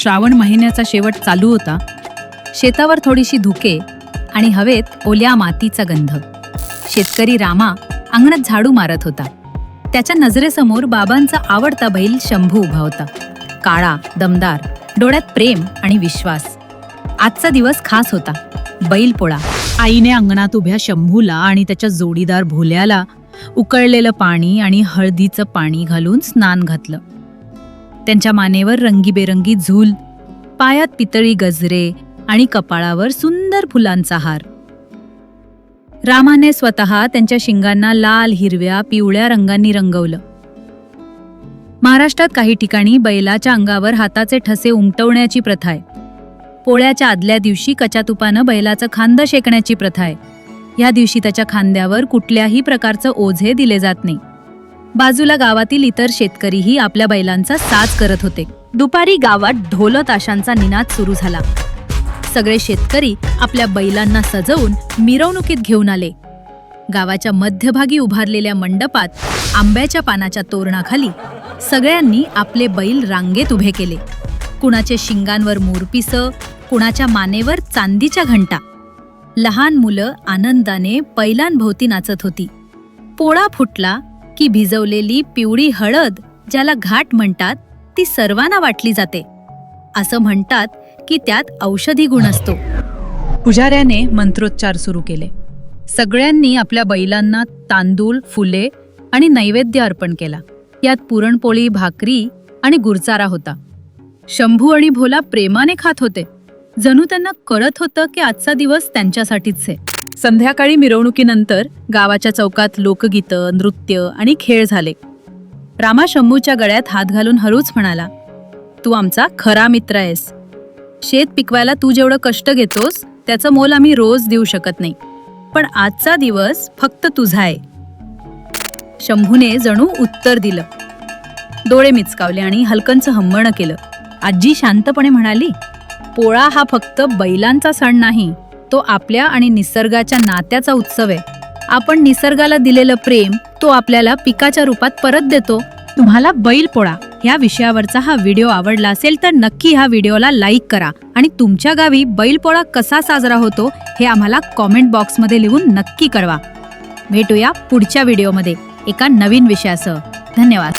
श्रावण महिन्याचा शेवट चालू होता. शेतावर थोडीशी धुके आणि हवेत ओल्या मातीचा गंध. शेतकरी रामा अंगणात झाडू मारत होता. त्याच्या नजरेसमोर बाबांचा आवडता बैल शंभू उभा होता. काळा दमदार डोळ्यात प्रेम आणि विश्वास. आजचा दिवस खास होता. बैल पोळा. आईने अंगणात उभ्या शंभूला आणि त्याच्या जोडीदार भोल्याला उकळलेलं पाणी आणि हळदीचं पाणी घालून स्नान घातलं. त्यांच्या मानेवर रंगीबेरंगी झूल पायात पितळी गजरे आणि कपाळावर सुंदर फुलांचा हार. रामाने स्वतः त्यांच्या शिंगांना लाल हिरव्या पिवळ्या रंगांनी रंगवलं. महाराष्ट्रात काही ठिकाणी बैलाच्या अंगावर हाताचे ठसे उमटवण्याची प्रथा आहे. पोळ्याच्या आदल्या दिवशी कचातुपानं बैलाचं खांद शेकण्याची प्रथा आहे. या दिवशी त्याच्या खांद्यावर कुठल्याही प्रकारचं ओझे दिले जात नाही. बाजूला गावातील इतर शेतकरीही आपल्या बैलांचा साज करत होते. दुपारी गावात ढोल ताशांचा निनाद सुरू झाला. सगळे शेतकरी आपल्या बैलांना सजवून मिरवणुकीत घेऊन आले. गावाच्या मध्यभागी उभारलेल्या मंडपात आंब्याच्या पानाच्या तोरणाखाली सगळ्यांनी आपले बैल रांगेत उभे केले. कुणाचे शिंगांवर मोरपिस कुणाच्या मानेवर चांदीच्या घंटा. लहान मुलं आनंदाने बैलांभोवती नाचत होती. पोळा फुटला की भिजवलेली पिवळी हळद ज्याला घाट म्हणतात ती सर्वांना वाटली जाते. असं म्हणतात की त्यात औषधी गुण असतो. पुजाऱ्याने मंत्रोच्चार सुरू केले. सगळ्यांनी आपल्या बैलांना तांदूळ फुले आणि नैवेद्य अर्पण केला. यात पुरणपोळी भाकरी आणि गुरचारा होता. शंभू आणि भोला प्रेमाने खात होते. जणू त्यांना कळत होतं की आजचा दिवस त्यांच्यासाठीच आहे. संध्याकाळी मिरवणुकीनंतर गावाच्या चौकात लोकगीतं नृत्य आणि खेळ झाले. रामा शंभूच्या गळ्यात हात घालून हळूच म्हणाला तू आमचा खरा मित्र आहेस. शेत पिकवायला तू जेवढं कष्ट घेतोस त्याचं मोल आम्ही रोज देऊ शकत नाही. पण आजचा दिवस फक्त तुझा आहे. शंभूने जणू उत्तर दिलं. डोळे मिचकावले आणि हलकंचं हंबणं केलं. आजी शांतपणे म्हणाली पोळा हा फक्त बैलांचा सण नाही तो आपल्या आणि निसर्गाच्या नात्याचा उत्सव आहे. आपण निसर्गाला दिलेलं प्रेम तो आपल्याला पिकाच्या रूपात परत देतो. तुम्हाला बैलपोळा ह्या या विषयावरचा हा व्हिडिओ आवडला असेल तर नक्की ह्या व्हिडिओला लाईक करा आणि तुमच्या गावी बैलपोळा कसा साजरा होतो हे आम्हाला कॉमेंट बॉक्समध्ये लिहून नक्की कळवा. भेटूया पुढच्या व्हिडिओमध्ये एका नवीन विषयासह. धन्यवाद.